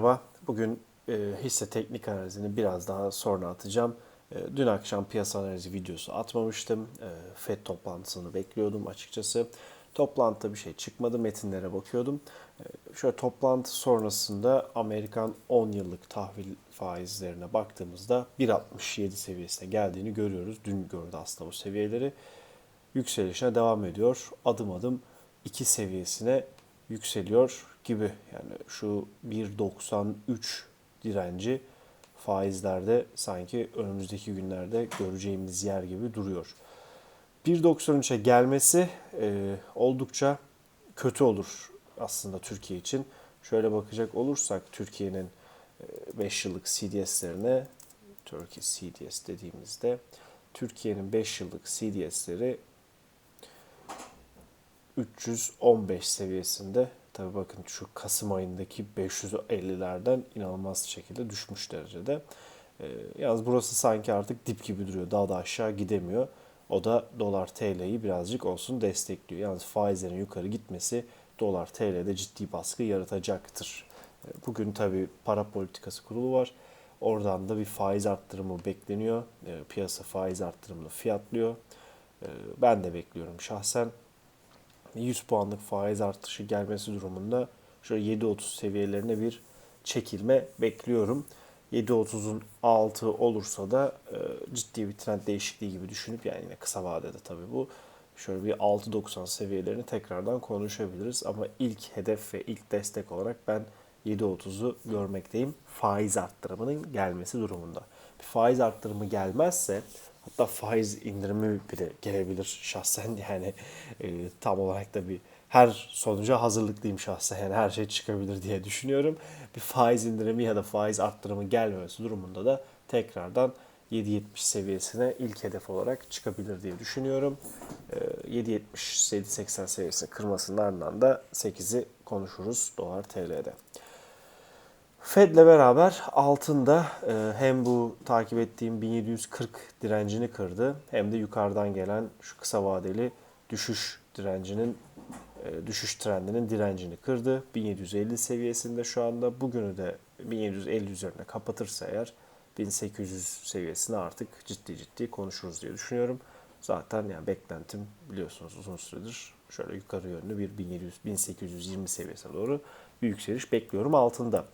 Merhaba. Bugün e, hisse teknik analizini biraz daha sonra atacağım. E, dün akşam piyasa analizi videosu atmamıştım. E, FED toplantısını bekliyordum açıkçası. Toplantıda bir şey çıkmadı. Metinlere bakıyordum. E, şöyle toplantı sonrasında Amerikan 10 yıllık tahvil faizlerine baktığımızda 1.67 seviyesine geldiğini görüyoruz. Dün gördü aslında bu seviyeleri. Yükselişine devam ediyor. Adım adım 2 seviyesine yükseliyor gibi. Yani şu 1.93 direnci faizlerde sanki önümüzdeki günlerde göreceğimiz yer gibi duruyor. 1.93'e gelmesi e, oldukça kötü olur aslında Türkiye için. Şöyle bakacak olursak Türkiye'nin 5 yıllık CDS'lerine Turkey CDS dediğimizde Türkiye'nin 5 yıllık CDS'leri 315 seviyesinde. Tabi bakın şu Kasım ayındaki 550'lerden inanılmaz şekilde düşmüş derecede. Ee, yalnız burası sanki artık dip gibi duruyor. Daha da aşağı gidemiyor. O da dolar TL'yi birazcık olsun destekliyor. Yalnız faizlerin yukarı gitmesi dolar TL'de ciddi baskı yaratacaktır. Ee, bugün tabi para politikası kurulu var. Oradan da bir faiz arttırımı bekleniyor. Ee, piyasa faiz arttırımını fiyatlıyor. Ben de bekliyorum şahsen. 100 puanlık faiz artışı gelmesi durumunda şöyle 7.30 seviyelerine bir çekilme bekliyorum. 7.30'un altı olursa da e, ciddi bir trend değişikliği gibi düşünüp yani yine kısa vadede tabii bu. Şöyle bir 6.90 seviyelerini tekrardan konuşabiliriz ama ilk hedef ve ilk destek olarak ben 7.30'u görmekteyim. Faiz arttırımının gelmesi durumunda. Bir faiz arttırımı gelmezse Hatta faiz indirimi bile gelebilir şahsen yani e, tam olarak da bir her sonuca hazırlıklıyım şahsen yani her şey çıkabilir diye düşünüyorum. Bir faiz indirimi ya da faiz arttırımı gelmemesi durumunda da tekrardan 7.70 seviyesine ilk hedef olarak çıkabilir diye düşünüyorum. E, 7.70-7.80 seviyesini kırmasının ardından da 8'i konuşuruz dolar TL'de. Fed'le beraber altında e, hem bu takip ettiğim 1740 direncini kırdı hem de yukarıdan gelen şu kısa vadeli düşüş direncinin e, düşüş trendinin direncini kırdı. 1750 seviyesinde şu anda bugünü de 1750 üzerine kapatırsa eğer 1800 seviyesine artık ciddi ciddi konuşuruz diye düşünüyorum. Zaten yani beklentim biliyorsunuz uzun süredir şöyle yukarı yönlü bir 1700 1820 seviyesine doğru bir yükseliş bekliyorum altında.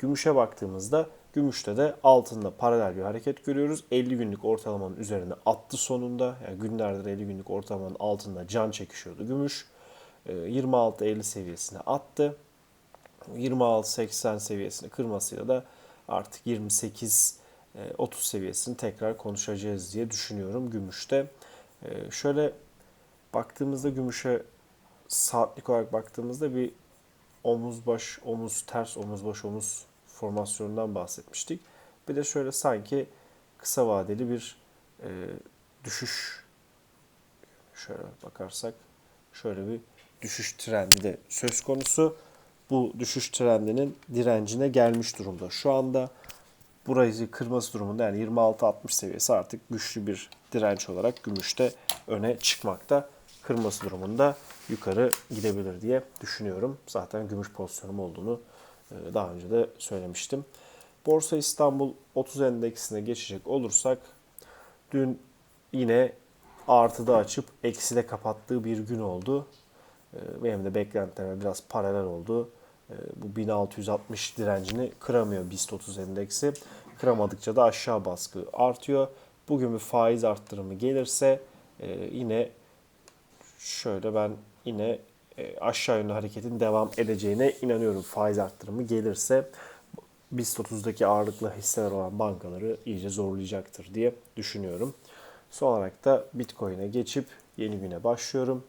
Gümüşe baktığımızda gümüşte de altında paralel bir hareket görüyoruz. 50 günlük ortalamanın üzerine attı sonunda. Yani günlerdir 50 günlük ortalamanın altında can çekişiyordu gümüş. 26-50 ee, seviyesine attı. 26-80 seviyesini kırmasıyla da artık 28 30 seviyesini tekrar konuşacağız diye düşünüyorum gümüşte. Ee, şöyle baktığımızda gümüşe saatlik olarak baktığımızda bir omuz baş omuz ters omuz baş omuz formasyonundan bahsetmiştik. Bir de şöyle sanki kısa vadeli bir e, düşüş şöyle bakarsak şöyle bir düşüş trendi de söz konusu. Bu düşüş trendinin direncine gelmiş durumda. Şu anda burayı kırması durumunda yani 26-60 seviyesi artık güçlü bir direnç olarak gümüşte öne çıkmakta. Kırması durumunda yukarı gidebilir diye düşünüyorum. Zaten gümüş pozisyonum olduğunu daha önce de söylemiştim. Borsa İstanbul 30 endeksine geçecek olursak dün yine artıda açıp ekside kapattığı bir gün oldu. Ee, benim de beklentilerime biraz paralel oldu. Ee, bu 1660 direncini kıramıyor BIST 30 endeksi. Kıramadıkça da aşağı baskı artıyor. Bugün bir faiz arttırımı gelirse e, yine şöyle ben yine aşağı yönlü hareketin devam edeceğine inanıyorum faiz arttırımı gelirse. BIST 30'daki ağırlıklı hisseler olan bankaları iyice zorlayacaktır diye düşünüyorum. Son olarak da Bitcoin'e geçip yeni güne başlıyorum.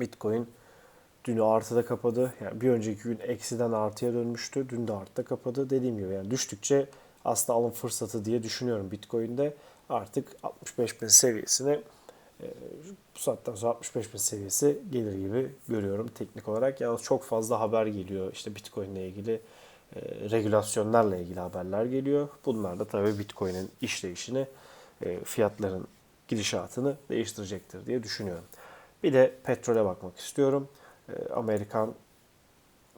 Bitcoin dün artıda kapadı. Yani bir önceki gün eksiden artıya dönmüştü. Dün de artıda kapadı. Dediğim gibi yani düştükçe aslında alım fırsatı diye düşünüyorum Bitcoin'de. Artık 65 bin seviyesine bu saatten sonra 65 bin seviyesi gelir gibi görüyorum teknik olarak. Yalnız çok fazla haber geliyor. İşte Bitcoin ile ilgili e, regülasyonlarla ilgili haberler geliyor. Bunlar da tabii Bitcoin'in işleyişini, e, fiyatların gidişatını değiştirecektir diye düşünüyorum. Bir de petrole bakmak istiyorum. Amerikan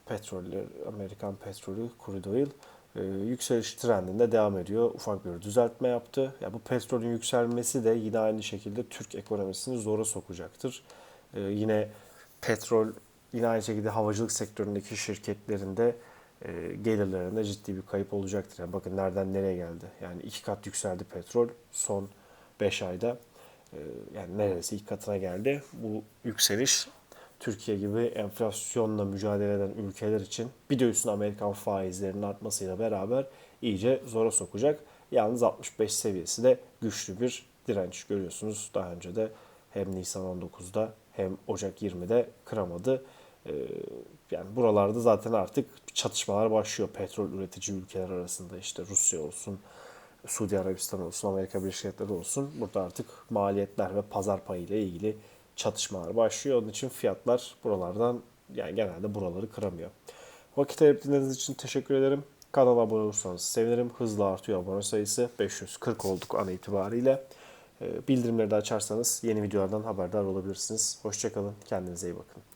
petroller, Amerikan petrolü crude oil e, yükseliş trendinde devam ediyor. Ufak bir düzeltme yaptı. Ya bu petrolün yükselmesi de yine aynı şekilde Türk ekonomisini zora sokacaktır. E, yine petrol yine aynı şekilde havacılık sektöründeki şirketlerinde e, gelirlerinde ciddi bir kayıp olacaktır. Yani bakın nereden nereye geldi. Yani iki kat yükseldi petrol son 5 ayda. E, yani neredeyse ilk katına geldi. Bu yükseliş Türkiye gibi enflasyonla mücadele eden ülkeler için bir de üstüne Amerikan faizlerinin artmasıyla beraber iyice zora sokacak. Yalnız 65 seviyesi de güçlü bir direnç görüyorsunuz. Daha önce de hem Nisan 19'da hem Ocak 20'de kıramadı. Ee, yani buralarda zaten artık çatışmalar başlıyor petrol üretici ülkeler arasında işte Rusya olsun, Suudi Arabistan olsun, Amerika Birleşik Devletleri olsun. Burada artık maliyetler ve pazar payı ile ilgili çatışmalar başlıyor. Onun için fiyatlar buralardan yani genelde buraları kıramıyor. Vakit dinlediğiniz için teşekkür ederim. Kanala abone olursanız sevinirim. Hızla artıyor abone sayısı. 540 olduk an itibariyle. Ee, Bildirimleri de açarsanız yeni videolardan haberdar olabilirsiniz. Hoşçakalın. Kendinize iyi bakın.